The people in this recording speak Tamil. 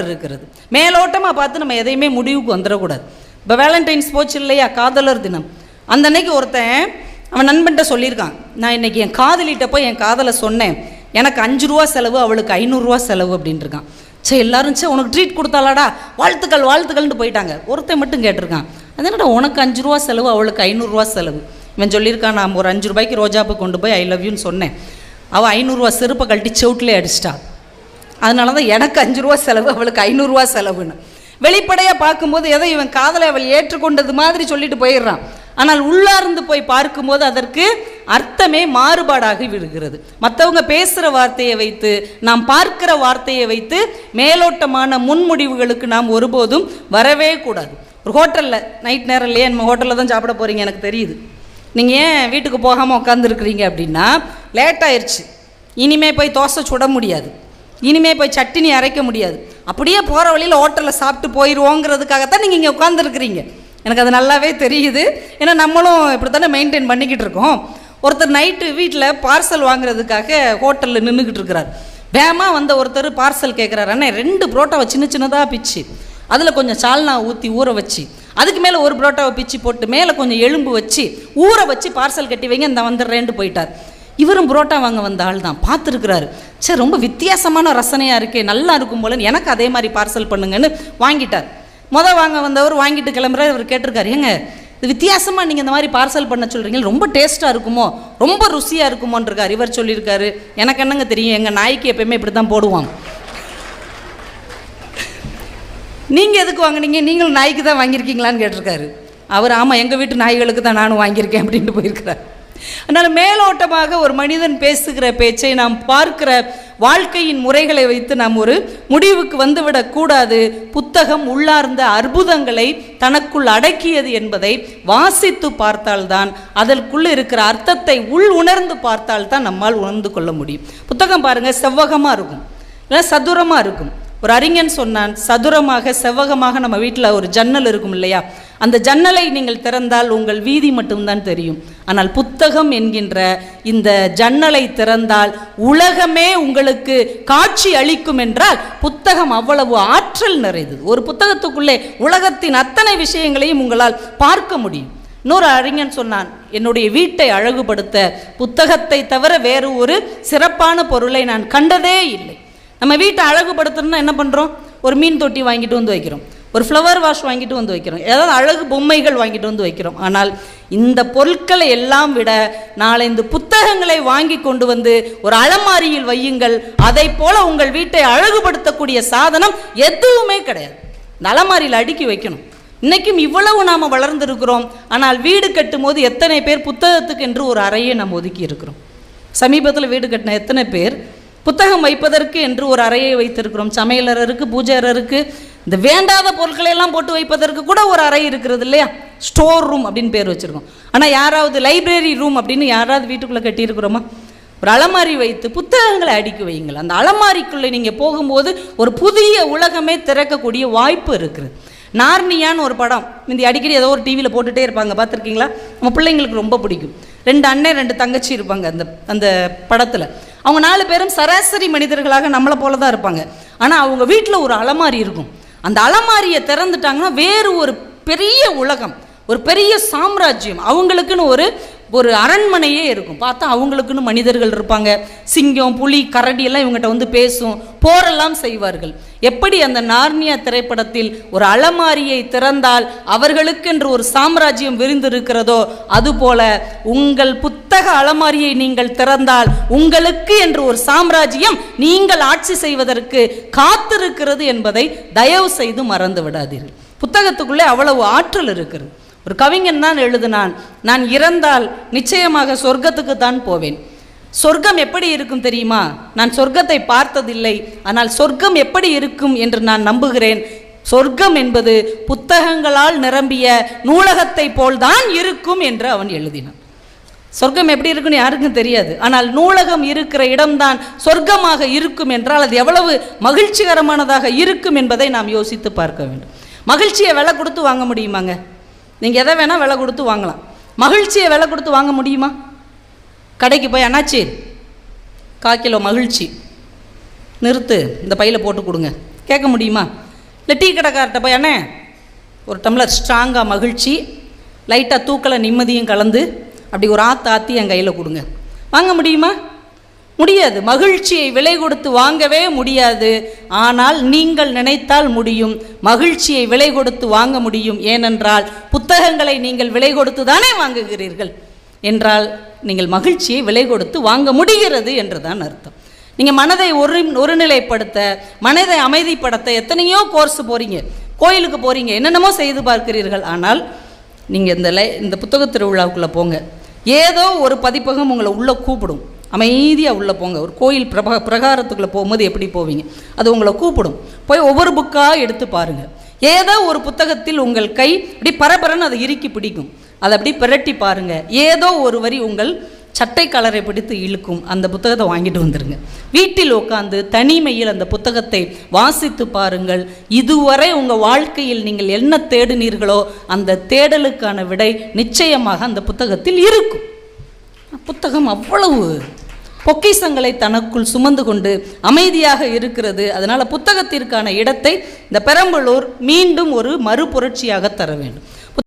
இருக்கிறது மேலோட்டமாக பார்த்து நம்ம எதையுமே முடிவுக்கு வந்துடக்கூடாது. இப்போ வேலண்டைன்ஸ் போச்சு இல்லையா? காதலர் தினம். அந்த அன்னைக்கு ஒருத்தன் அவன் நண்பன்ட்ட சொல்லியிருக்கான். நான் இன்னைக்கு என் காதலிட்ட போய் என் காதலை சொன்னேன். எனக்கு அஞ்சு ரூபா செலவு அவளுக்கு ஐநூறுரூவா செலவு அப்படின்ட்டு இருக்கான் சே எல்லாரும் சே உனக்கு ட்ரீட் கொடுத்தாளாடா? வாழ்த்துக்கள் வாழ்த்துக்கள்னு போயிட்டாங்க. ஒருத்தன் மட்டும் கேட்டிருக்கான். அதனடா என்னடா உனக்கு அஞ்சு ரூபா செலவு அவளுக்கு ஐநூறுரூவா செலவு? இவன் சொல்லியிருக்கான் நான் ஒரு அஞ்சு ரூபாய்க்கு ரோஜாப்பு கொண்டு போய் ஐ லவ் யூன்னு சொன்னேன். அவள் ஐநூறுரூவா செருப்பை கழட்டி செவுட்டிலே அடிச்சிட்டா. அதனால தான் எனக்கு அஞ்சு ரூபா செலவு அவளுக்கு ஐநூறுரூவா செலவுன்னு. வெளிப்படையாக பார்க்கும்போது எதை இவன் காதலை அவள் ஏற்றுக்கொண்டது மாதிரி சொல்லிட்டு போயிடுறான். ஆனால் உள்ளார்ந்து போய் பார்க்கும்போது அதற்கு அர்த்தமே மாறுபாடாகி விடுகிறது. மற்றவங்க பேசுகிற வார்த்தையை வைத்து நாம் பார்க்கிற வார்த்தையை வைத்து மேலோட்டமான முன்முடிவுகளுக்கு நாம் ஒருபோதும் வரவே கூடாது. ஒரு ஹோட்டலில் நைட் நேரம் இல்லையே நம்ம ஹோட்டலில் தான் சாப்பிட போகிறீங்க எனக்கு தெரியுது. நீங்கள் ஏன் வீட்டுக்கு போகாமல் உட்காந்துருக்குறீங்க அப்படின்னா லேட் ஆயிடுச்சு இனிமே போய் தோசை சுட முடியாது. இனிமே போய் சட்டினி அரைக்க முடியாது. அப்படியே போகிற வழியில் ஹோட்டலில் சாப்பிட்டு போயிடுவோங்கிறதுக்காகத்தான் நீங்கள் இங்கே உட்காந்துருக்குறீங்க எனக்கு அது நல்லாவே தெரியுது. ஏன்னா நம்மளும் இப்படி தானே மெயின்டைன் பண்ணிக்கிட்டு இருக்கோம். ஒருத்தர் நைட்டு வீட்டில் பார்சல் வாங்குறதுக்காக ஹோட்டலில் நின்றுக்கிட்டு இருக்கிறார். வேகமாக வந்த ஒருத்தர் பார்சல் கேட்குறாரு அண்ணே ரெண்டு புரோட்டாவை சின்ன சின்னதாக பிச்சு. அதில் கொஞ்சம் சால்னா ஊற்றி ஊற வச்சு. அதுக்கு மேலே ஒரு புரோட்டாவை பிச்சு போட்டு மேலே கொஞ்சம் எலும்பு வச்சு ஊற வச்சு பார்சல் கட்டி வைங்க இந்த வந்துடுறேன்ட்டு போயிட்டார். இவரும் புரோட்டா வாங்க வந்த ஆள் தான். பார்த்துருக்குறாரு. சரி ரொம்ப வித்தியாசமான ரசனையாக இருக்கே. நல்லா இருக்கும் போலன்னு எனக்கு அதே மாதிரி பார்சல் பண்ணுங்கன்னு வாங்கிட்டார். மொதல் வாங்க வந்தவர் வாங்கிட்டு கிளம்புறாரு. இவர் கேட்டிருக்காரு ஏங்க இது வித்தியாசமாக நீங்கள் இந்த மாதிரி பார்சல் பண்ண சொல்கிறீங்க ரொம்ப டேஸ்ட்டாக இருக்குமோ? ரொம்ப ருசியாக இருக்குமோன்றிருக்கார். இவர் சொல்லியிருக்காரு எனக்கு என்னங்க தெரியும்? எங்கள் நாய்க்கு எப்பயுமே இப்படி தான் போடுவாங்க. நீங்கள் எதுக்கு வாங்குனீங்க? நீங்களும் நாய்க்கு தான் வாங்கியிருக்கீங்களான்னு கேட்டிருக்காரு. அவர் ஆமாம் எங்கள் வீட்டு நாய்களுக்கு தான் நானும் வாங்கியிருக்கேன் அப்படின்ட்டு போயிருக்கிறார். அதனால் மேலோட்டமாக ஒரு மனிதன் பேசுகிற பேச்சை நாம் பார்க்கிற வாழ்க்கையின் முறைகளை வைத்து நாம் ஒரு முடிவுக்கு வந்துவிடக்கூடாது புத்தகம் உள்ளார்ந்த அற்புதங்களை தனக்குள் அடக்கியது என்பதை வாசித்து பார்த்தால்தான் அதற்குள்ளே இருக்கிற அர்த்தத்தை உள் உணர்ந்து பார்த்தால்தான் நம்மால் உணர்ந்து கொள்ள முடியும். புத்தகம் பாருங்கள் செவ்வகமாக இருக்கும். இல்லை சதுரமாக இருக்கும். ஒரு அறிஞன் சொன்னான் சதுரமாக செவ்வகமாக நம்ம வீட்டில் ஒரு ஜன்னல் இருக்கும் இல்லையா? அந்த ஜன்னலை நீங்கள் திறந்தால் உங்கள் வீதி மட்டும்தான் தெரியும். ஆனால் புத்தகம் என்கின்ற இந்த ஜன்னலை திறந்தால் உலகமே உங்களுக்கு காட்சி அளிக்கும் என்றால் புத்தகம் அவ்வளவு ஆற்றல் நிறைந்தது. ஒரு புத்தகத்துக்குள்ளே உலகத்தின் அத்தனை விஷயங்களையும் உங்களால் பார்க்க முடியும். இன்னொரு அறிஞன் சொன்னான் என்னுடைய வீட்டை அழகுபடுத்த புத்தகத்தை தவிர வேறு ஒரு சிறப்பான பொருளை நான் கண்டதே இல்லை. நம்ம வீட்டை அழகுபடுத்தணும்னா என்ன பண்ணுறோம் ஒரு மீன் தொட்டி வாங்கிட்டு வந்து வைக்கிறோம். ஒரு ஃப்ளவர் வாஷ் வாங்கிட்டு வந்து வைக்கிறோம். ஏதாவது அழகு பொம்மைகள் வாங்கிட்டு வந்து வைக்கிறோம். ஆனால் இந்த பொருட்களை எல்லாம் விட நாலந்து புத்தகங்களை வாங்கி கொண்டு வந்து ஒரு அலமாரியில் வையுங்கள். அதை போல உங்கள் வீட்டை அழகுபடுத்தக்கூடிய சாதனம் எதுவுமே கிடையாது. இந்த அலமாரியில் அடுக்கி வைக்கணும். இன்றைக்கும் இவ்வளவு நாம் வளர்ந்துருக்கிறோம். ஆனால் வீடு கட்டும் போது எத்தனை பேர் புத்தகத்துக்கு என்று ஒரு அறையை நாம் ஒதுக்கி இருக்கிறோம். சமீபத்தில் வீடு கட்டின எத்தனை பேர் புத்தகம் வைப்பதற்கு என்று ஒரு அறையை வைத்திருக்கிறோம். சமையலறருக்கு பூஜை அறருக்கு இந்த வேண்டாத பொருட்களை எல்லாம் போட்டு வைப்பதற்கு கூட ஒரு அறை இருக்கிறது இல்லையா? ஸ்டோர் ரூம் அப்படின்னு பேர் வச்சுருக்கோம். ஆனால் யாராவது லைப்ரரி ரூம் அப்படின்னு யாராவது வீட்டுக்குள்ளே கட்டியிருக்கிறோமா? ஒரு அலமாரி வைத்து புத்தகங்களை அடுக்கி வையுங்கள். அந்த அலமாரிக்குள்ளே நீங்கள் போகும்போது ஒரு புதிய உலகமே திறக்கக்கூடிய வாய்ப்பு இருக்குது. நார்னியான்னு ஒரு படம். இந்த அடிக்கடி ஏதோ ஒரு டிவியில் போட்டுகிட்டே இருப்பாங்க. பார்த்துருக்கீங்களா? நம்ம பிள்ளைங்களுக்கு ரொம்ப பிடிக்கும். ரெண்டு அண்ணன் ரெண்டு தங்கச்சி இருப்பாங்க அந்த அந்த படத்தில். அவங்க நாலு பேரும் சராசரி மனிதர்களாக நம்மளை போல தான் இருப்பாங்க. ஆனால் அவங்க வீட்டில் ஒரு அலமாரி இருக்கும். அந்த அலமாரியை திறந்துட்டாங்கன்னா வேறு ஒரு பெரிய உலகம் ஒரு பெரிய சாம்ராஜ்யம். அவங்களுக்குன்னு ஒரு ஒரு அரண்மனையே இருக்கும். பார்த்தா அவங்களுக்குன்னு மனிதர்கள் இருப்பாங்க. சிங்கம் புலி கரடி எல்லாம் இவங்ககிட்ட வந்து பேசும் போரெல்லாம் செய்வார்கள். எப்படி அந்த நார்னியா திரைப்படத்தில் ஒரு அலமாரியை திறந்தால் அவர்களுக்கென்று ஒரு சாம்ராஜ்யம் விரிந்திருக்கிறதோ அதுபோல உங்கள் புத்தக அலமாரியை நீங்கள் திறந்தால் உங்களுக்கு என்று ஒரு சாம்ராஜ்யம் நீங்கள் ஆட்சி செய்வதற்கு காத்திருக்கிறது என்பதை தயவு செய்து மறந்து விடாதீர்கள். புத்தகத்துக்குள்ளே அவ்வளவு ஆற்றல் இருக்கிறது. ஒரு கவிஞன் தான் எழுதினான் நான் இறந்தால் நிச்சயமாக சொர்க்கத்துக்கு தான் போவேன். சொர்க்கம் எப்படி இருக்கும் தெரியுமா? நான் சொர்க்கத்தை பார்த்ததில்லை. ஆனால் சொர்க்கம் எப்படி இருக்கும் என்று நான் நம்புகிறேன். சொர்க்கம் என்பது புத்தகங்களால் நிரம்பிய நூலகத்தை போல்தான் இருக்கும் என்று அவன் எழுதினான். சொர்க்கம் எப்படி இருக்குன்னு யாருக்கும் தெரியாது. ஆனால் நூலகம் இருக்கிற இடம்தான் சொர்க்கமாக இருக்கும் என்றால் அது எவ்வளவு மகிழ்ச்சிகரமானதாக இருக்கும் என்பதை நாம் யோசித்து பார்க்க வேண்டும். மகிழ்ச்சியை விலை கொடுத்து வாங்க முடியுமாங்க? நீங்கள் எதை வேணால் விலை கொடுத்து வாங்கலாம். மகிழ்ச்சியை விலை கொடுத்து வாங்க முடியுமா? கடைக்கு போய் அண்ணாச்சி கா கிலோ மகிழ்ச்சி. நிறுத்து இந்த பையில் போட்டு கொடுங்க. கேட்க முடியுமா? இல்லை டீ கடைக்கார்ட்ட போய் அண்ணே ஒரு டம்ளர் ஸ்ட்ராங்காக மகிழ்ச்சி லைட்டாக தூக்கலை நிம்மதியும் கலந்து அப்படி ஒரு ஆத்தாத்தி என் கையில் கொடுங்க. வாங்க முடியுமா? முடியாது. மகிழ்ச்சியை விலை கொடுத்து வாங்கவே முடியாது. ஆனால் நீங்கள் நினைத்தால் முடியும். மகிழ்ச்சியை விலை கொடுத்து வாங்க முடியும். ஏனென்றால் புத்தகங்களை நீங்கள் விலை கொடுத்து தானே வாங்குகிறீர்கள். என்றால் நீங்கள் மகிழ்ச்சியை விலை கொடுத்து வாங்க முடிகிறது என்றுதான் அர்த்தம். நீங்கள் மனதை ஒரு ஒருநிலைப்படுத்த மனதை அமைதிப்படுத்த எத்தனையோ கோர்ஸ் போகிறீங்க கோயிலுக்கு போகிறீங்க என்னென்னமோ செய்து பார்க்கிறீர்கள். ஆனால் நீங்கள் இந்த லை இந்த புத்தக திருவிழாவுக்குள்ளே போங்க. ஏதோ ஒரு பதிப்பகம் உங்களை உள்ளே கூப்பிடும். அமைதியாக உள்ளே போங்க. ஒரு கோயில் பிரபா பிரகாரத்துக்குள்ளே போகும்போது எப்படி போவீங்க? அது உங்களை கூப்பிடும். போய் ஒவ்வொரு புக்காக எடுத்து பாருங்கள் ஏதோ ஒரு புத்தகத்தில் உங்கள் கை அப்படி பரபரன்னு அதை இறுக்கி பிடிக்கும். அதை அப்படி பிரட்டி பாருங்கள் ஏதோ ஒரு வரி உங்கள் சட்டை கலரை பிடித்து இழுக்கும் அந்த புத்தகத்தை வாங்கிட்டு வந்துருங்க. வீட்டில் உட்காந்து தனிமையில் அந்த புத்தகத்தை வாசித்து பாருங்கள். இதுவரை உங்கள் வாழ்க்கையில் நீங்கள் என்ன தேடினீர்களோ அந்த தேடலுக்கான விடை நிச்சயமாக அந்த புத்தகத்தில் இருக்கும். புத்தகம் அவ்வளவு. பொக்கிசங்களை தனக்குள் சுமந்து கொண்டு அமைதியாக இருக்கிறது. அதனால் புத்தகத்திற்கான இடத்தை இந்த பெரம்பலூர் மீண்டும் ஒரு மறுபுரட்சியாக தர வேண்டும்.